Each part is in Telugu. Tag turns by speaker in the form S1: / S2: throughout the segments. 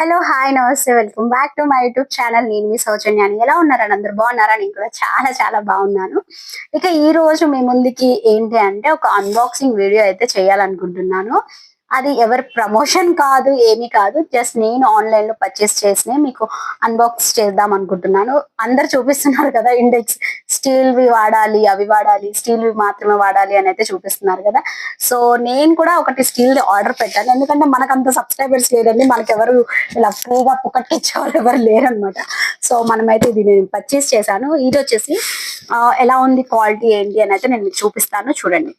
S1: హలో హాయ్ నమస్తే welcome back to my YouTube channel. నేను మీ సౌజన్యాన్ని ఎలా ఉన్నారని అందరు? బాగున్నారా? నేను కూడా చాలా చాలా బాగున్నాను. ఇక ఈ రోజు మీ ముందుకి ఏంటి అంటే ఒక అన్బాక్సింగ్ వీడియో అయితే చేయాలనుకుంటున్నాను. అది ఎవరి ప్రమోషన్ కాదు ఏమీ కాదు. జస్ట్ నేను ఆన్లైన్లో పర్చేస్ చేసిన మీకు అన్బాక్స్ చేద్దాం అనుకుంటున్నాను. అందరు చూపిస్తున్నారు కదా ఇండెక్స్ స్టీల్ వి వాడాలి అవి వాడాలి స్టీల్ వి మాత్రమే వాడాలి అని అయితే చూపిస్తున్నారు కదా. సో నేను కూడా ఒకటి స్టీల్ ఆర్డర్ పెట్టాను. ఎందుకంటే మనకు అంత సబ్స్క్రైబర్స్ లేరండి. మనకి ఎవరు ఇలా ఫ్రీగా పుకట్కి ఇచ్చేవాళ్ళు ఎవరు లేరనమాట సో మనమైతే ఇది నేను పర్చేస్ చేశాను. ఇది వచ్చేసి ఎలా ఉంది క్వాలిటీ ఏంటి అని అయితే నేను చూపిస్తాను. చూడండి.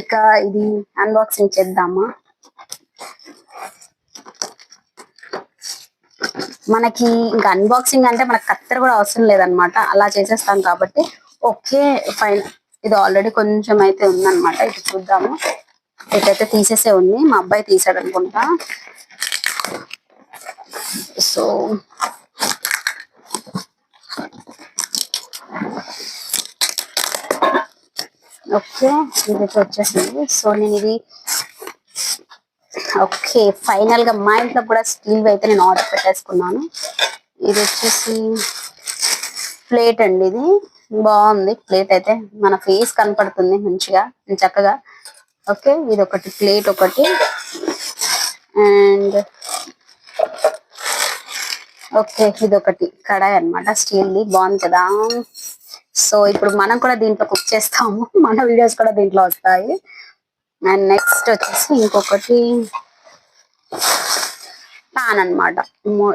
S1: ఇక ఇది అన్బాక్సింగ్ చేద్దామా? మనకి ఇంకా అన్బాక్సింగ్ అంటే మనకు కత్తెర కూడా అవసరం లేదనమాట అలా చేసేస్తాం కాబట్టి ఓకే ఫైన్. ఇది ఆల్రెడీ కొంచెం అయితే ఉందనమాట ఇది చూద్దాము. ఇటైతే తీసేసే ఉంది. మా అబ్బాయి తీసాడు అనుకుంటా సో ఓకే ఇదైతే వచ్చేసింది. సో నేను ఇది ఓకే ఫైనల్గా మా ఇంట్లో కూడా స్టీల్ అయితే నేను ఆర్డర్ పెట్టేసుకున్నాను. ఇది వచ్చేసి ప్లేట్ అండి ఇది. బాగుంది ప్లేట్ అయితే మన ఫేస్ కనపడుతుంది మంచిగా చక్కగా. ఓకే ఇది ఒకటి ప్లేట్ ఒకటి. అండ్ ఓకే ఇది ఒకటి కడాయి అన్నమాట స్టీల్ ది బాగుంది కదా? సో ఇప్పుడు మనం కూడా దీంట్లో కుక్ చేస్తాము. మన వీడియోస్ కూడా దీంట్లో వస్తాయి. అండ్ నెక్స్ట్ వచ్చేసి ఇంకొకటి పాన్ అన్నమాట.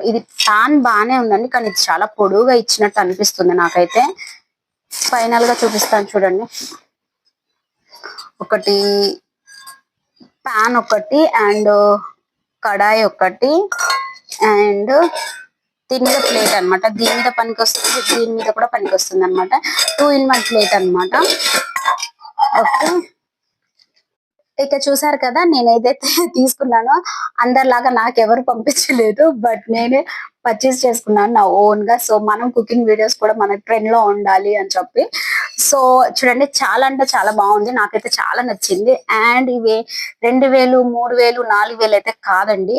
S1: ఇది పాన్ బానే ఉందండి కానీ ఇది చాలా పొడువుగా ఇచ్చినట్టు అనిపిస్తుంది నాకైతే. ఫైనల్గా చూపిస్తాను చూడండి. ఒకటి పాన్ ఒకటి అండ్ కడాయి ఒకటి అండ్ దీని మీద ప్లేట్ అన్నమాట. దీని మీద పనికి వస్తుంది దీని మీద కూడా పనికి వస్తుంది అనమాట టూ ఇన్ వన్ ప్లేట్ అన్నమాట. ఓకే ఇక చూసారు కదా నేను తీసుకున్నానో. అందరిలాగా నాకు పంపించలేదు బట్ నేనే పర్చేస్ చేసుకున్నాను నా ఓన్గా సో మనం కుకింగ్ వీడియోస్ కూడా మన ట్రెండ్లో ఉండాలి అని చెప్పి. సో చూడండి చాలా అంటే చాలా బాగుంది. నాకైతే చాలా నచ్చింది. అండ్ ఇవి రెండు వేలు మూడు వేలు నాలుగు వేలు అయితే కాదండి.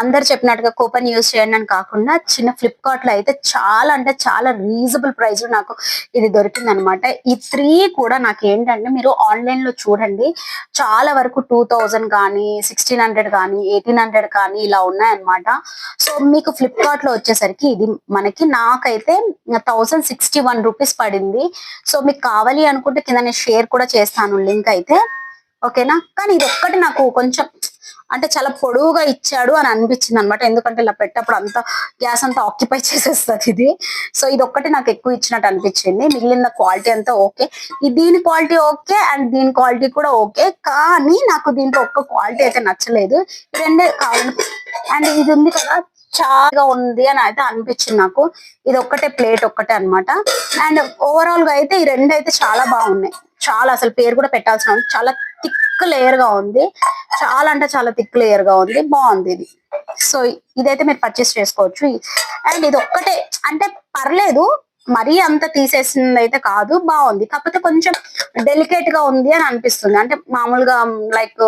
S1: అందరు చెప్పినట్టుగా కూపన్ యూజ్ చేయండి అని కాకుండా చిన్న ఫ్లిప్కార్ట్లో అయితే చాలా అంటే చాలా రీజనబుల్ ప్రైస్ నాకు ఇది దొరికింది అనమాట ఈ త్రీ కూడా నాకు ఏంటంటే మీరు ఆన్లైన్లో చూడండి చాలా వరకు టూ థౌజండ్ కానీ సిక్స్టీన్ హండ్రెడ్ కానీ ఎయిటీన్ హండ్రెడ్ కానీ ఇలా ఉన్నాయన్నమాట. సో మీకు ఫ్లిప్కార్ట్ అందుబాటులో వచ్చేసరికి ఇది మనకి నాకైతే థౌసండ్ సిక్స్టీ వన్ రూపీస్ పడింది. సో మీకు కావాలి అనుకుంటే కింద నేను షేర్ కూడా చేస్తాను లింక్ అయితే. ఓకేనా? కానీ ఇది ఒక్కటి నాకు కొంచెం అంటే చాలా పొడవుగా ఇచ్చాడు అని అనిపించింది అనమాట ఎందుకంటే ఇలా పెట్టప్పుడు అంత గ్యాస్ అంతా ఆక్యుపై చేసేస్తుంది ఇది. సో ఇది ఒక్కటి నాకు ఎక్కువ ఇచ్చినట్టు అనిపించింది. మిగిలిన క్వాలిటీ అంతా ఓకే. ఈ దీని క్వాలిటీ ఓకే అండ్ దీని క్వాలిటీ కూడా ఓకే. కానీ నాకు దీంట్లో ఒక్క క్వాలిటీ అయితే నచ్చలేదు. రెండే కావాలి? అండ్ ఇది ఉంది కదా చాలా ఉంది అని అయితే అనిపించింది నాకు. ఇది ఒక్కటే ప్లేట్ ఒక్కటే అన్నమాట. అండ్ ఓవరాల్గా అయితే ఈ రెండు అయితే చాలా బాగున్నాయి. చాలా అసలు పేరు కూడా పెట్టాల్సిన చాలా థిక్ లేయర్గా ఉంది. చాలా అంటే చాలా థిక్ లేయర్గా ఉంది. బాగుంది ఇది. సో ఇదైతే మీరు పర్చేస్ చేసుకోవచ్చు. అండ్ ఇది ఒక్కటే అంటే పర్లేదు మరీ అంత తీసేసింది అయితే కాదు బాగుంది. కాకపోతే కొంచెం డెలికేట్గా ఉంది అని అనిపిస్తుంది. అంటే మామూలుగా లైక్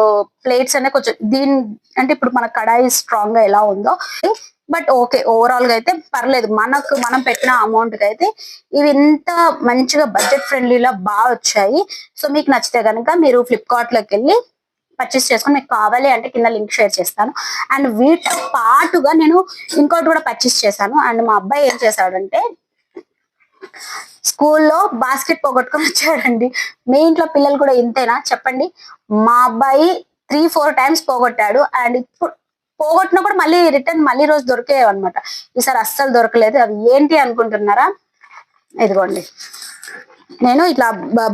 S1: ప్లేట్స్ అనే కొంచెం దీని అంటే ఇప్పుడు మన కడాయి స్ట్రాంగ్గా ఎలా ఉందో బట్ ఓకే ఓవరాల్గా అయితే పర్లేదు. మనకు మనం పెట్టిన అమౌంట్కి అయితే ఇవి ఇంత మంచిగా బడ్జెట్ ఫ్రెండ్లీలా బాగా వచ్చాయి. సో మీకు నచ్చితే కనుక మీరు ఫ్లిప్కార్ట్లోకి వెళ్ళి పర్చేస్ చేసుకుని మీకు కావాలి అంటే కింద లింక్ షేర్ చేస్తాను. అండ్ వీటి పాటుగా నేను ఇంకోటి కూడా పర్చేస్ చేశాను. అండ్ మా అబ్బాయి ఏం చేశాడంటే స్కూల్లో బాస్కెట్ పోగొట్టుకొని వచ్చాడండి మీ ఇంట్లో పిల్లలు కూడా ఇంతేనా? చెప్పండి. మా అబ్బాయి త్రీ ఫోర్ టైమ్స్ పోగొట్టాడు. అండ్ ఇప్పుడు పోగొట్టినా కూడా మళ్ళీ రిటర్న్ మళ్ళీ రోజు దొరికేవి అనమాట ఈసారి అస్సలు దొరకలేదు. అవి ఏంటి అనుకుంటున్నారా? ఇదిగోండి. నేను ఇట్లా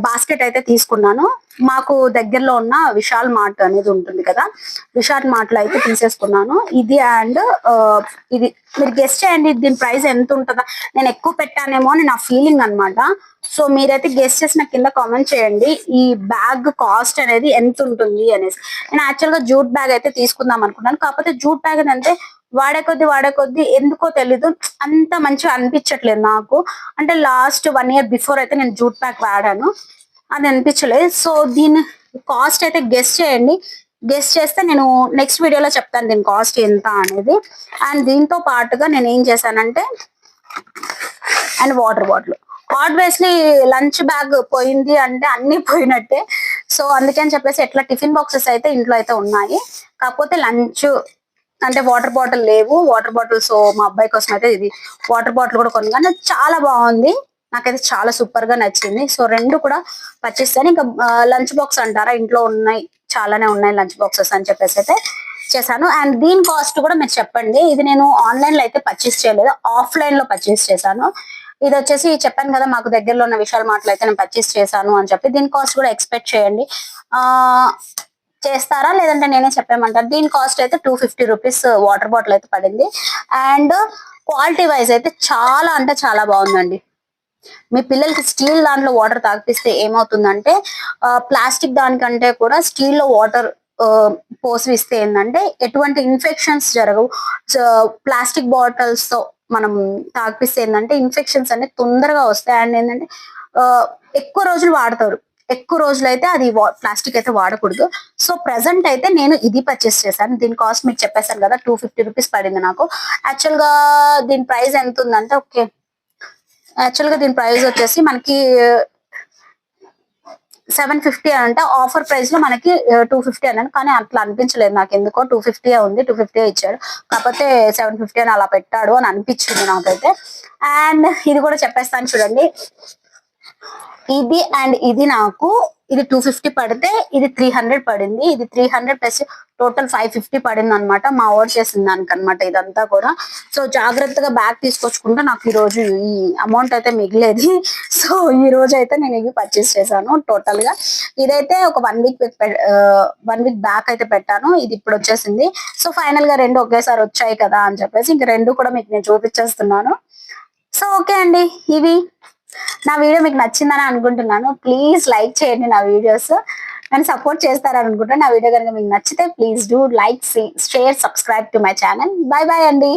S1: బాస్కెట్ అయితే తీసుకున్నాను. మాకు దగ్గరలో ఉన్న విశాల్ మార్ట్ అనేది ఉంటుంది కదా విశాల్ మార్ట్లో అయితే తీసేసుకున్నాను. ఇది అండ్ ఇది మీరు గెస్ట్ చేయండి దీని ప్రైస్ ఎంత ఉంటుందా. నేను ఎక్కువ పెట్టానేమో అని నా ఫీలింగ్ అన్నమాట. సో మీరైతే గెస్ట్ చేసిన కింద కామెంట్ చేయండి. ఈ బ్యాగ్ కాస్ట్ అనేది ఎంత ఉంటుంది అనేసి. నేను యాక్చువల్గా జూట్ బ్యాగ్ అయితే తీసుకుందాం అనుకున్నాను. కాకపోతే జూట్ బ్యాగ్ అంటే వాడే కొద్ది వాడే కొద్ది ఎందుకో తెలీదు. అంత మంచిగా అనిపించట్లేదు నాకు. అంటే లాస్ట్ వన్ ఇయర్ బిఫోర్ అయితే నేను జూట్ ప్యాక్ వాడాను. అది అనిపించలేదు. సో దీని కాస్ట్ అయితే గెస్ట్ చేయండి. గెస్ట్ చేస్తే నేను నెక్స్ట్ వీడియోలో చెప్తాను దీని కాస్ట్ ఎంత అనేది. అండ్ దీంతో పాటుగా నేను ఏం చేశానంటే and water bottle obviously lunch bag పోయింది అంటే అన్ని పోయినట్టే. సో అందుకని చెప్పేసి ఎట్లా టిఫిన్ బాక్సెస్ అయితే ఇంట్లో అయితే ఉన్నాయి. కాకపోతే లంచ్ అంటే వాటర్ బాటిల్ లేవు. వాటర్ బాటిల్ సో మా అబ్బాయి కోసం అయితే ఇది వాటర్ బాటిల్ కూడా కొనుగానే చాలా బాగుంది. నాకైతే చాలా సూపర్గా నచ్చింది. సో రెండు కూడా పర్చేస్తాను ఇంకా లంచ్ బాక్స్ అంటారా? ఇంట్లో ఉన్నాయి. చాలానే ఉన్నాయి లంచ్ బాక్సెస్ అని చెప్పేసి అయితే చేశాను. అండ్ దీని కాస్ట్ కూడా మీరు చెప్పండి. ఇది నేను ఆన్లైన్లో అయితే పర్చేస్ చేయలేదు. ఆఫ్లైన్లో పర్చేస్ చేశాను. ఇది వచ్చేసి చెప్పాను కదా మాకు దగ్గరలో ఉన్న విషయాలు మాటలు అయితే నేను పర్చేస్ చేశాను అని చెప్పి. దీని కాస్ట్ కూడా ఎక్స్పెక్ట్ చేయండి. ఆ చేస్తారా? లేదంటే నేనే చెప్పేమంటారు దీని కాస్ట్ అయితే two fifty rupees water bottle అయితే పడింది. అండ్ క్వాలిటీ వైజ్ అయితే చాలా అంటే చాలా బాగుందండి. మీ పిల్లలకి స్టీల్ దాంట్లో వాటర్ తాగిపిస్తే ఏమవుతుందంటే ప్లాస్టిక్ దానికంటే కూడా స్టీల్లో వాటర్ పోసి ఇస్తే ఏంటంటే ఎటువంటి ఇన్ఫెక్షన్స్ జరగవు. ప్లాస్టిక్ బాటిల్స్తో మనం తాగిపిస్తే ఏంటంటే ఇన్ఫెక్షన్స్ అనేది తొందరగా వస్తాయి. అండ్ ఏంటంటే ఎక్కువ రోజులు వాడతారు. ఎక్కువ రోజులు అయితే అది ప్లాస్టిక్ అయితే వాడకూడదు. సో ప్రెసెంట్ అయితే నేను ఇది పర్చేస్ చేశాను. దీని కాస్ట్ మీకు చెప్పేశాను కదా టూ ఫిఫ్టీ రూపీస్ పడింది నాకు. యాక్చువల్గా దీని ప్రైస్ ఎంత ఉందంటే ఓకే యాక్చువల్గా దీని ప్రైస్ వచ్చేసి మనకి సెవెన్ ఫిఫ్టీ అంటే ఆఫర్ ప్రైస్లో మనకి టూ ఫిఫ్టీ అన్నాను. కానీ అట్లా అనిపించలేదు నాకు ఎందుకో. టూ ఫిఫ్టీ ఉంది టూ ఫిఫ్టీ ఇచ్చాడు. కాకపోతే సెవెన్ ఫిఫ్టీ అని అలా పెట్టాడు అని అనిపించింది నాకైతే. అండ్ ఇది కూడా చెప్పేస్తాను చూడండి. ఇది అండ్ ఇది నాకు ఇది టూ ఫిఫ్టీ పడితే ఇది త్రీ హండ్రెడ్ పడింది. ఇది three hundred plus total five fifty పడింది అనమాట మా ఓవర్ చేసిన దానికి అనమాట ఇదంతా కూడా. సో జాగ్రత్తగా బ్యాగ్ తీసుకొచ్చుకుంటే నాకు ఈ రోజు ఈ అమౌంట్ అయితే మిగిలేదు. సో ఈ రోజు అయితే నేను ఇవి పర్చేస్ చేశాను టోటల్గా. ఇదైతే ఒక one week one week back అయితే పెట్టాను. ఇది ఇప్పుడు వచ్చేసింది. సో ఫైనల్గా రెండు ఒకేసారి వచ్చాయి కదా అని చెప్పేసి ఇంక రెండు కూడా మీకు నేను చూపించేస్తున్నాను. సో ఓకే అండి. ఇవి. నా వీడియో మీకు నచ్చిందని అనుకుంటున్నాను. ప్లీజ్ లైక్ చేయండి నా వీడియోస్. నన్ను సపోర్ట్ చేస్తారని అనుకుంటున్నాను నా వీడియో కనుక మీకు నచ్చితే please do like share subscribe to my channel bye bye అండి.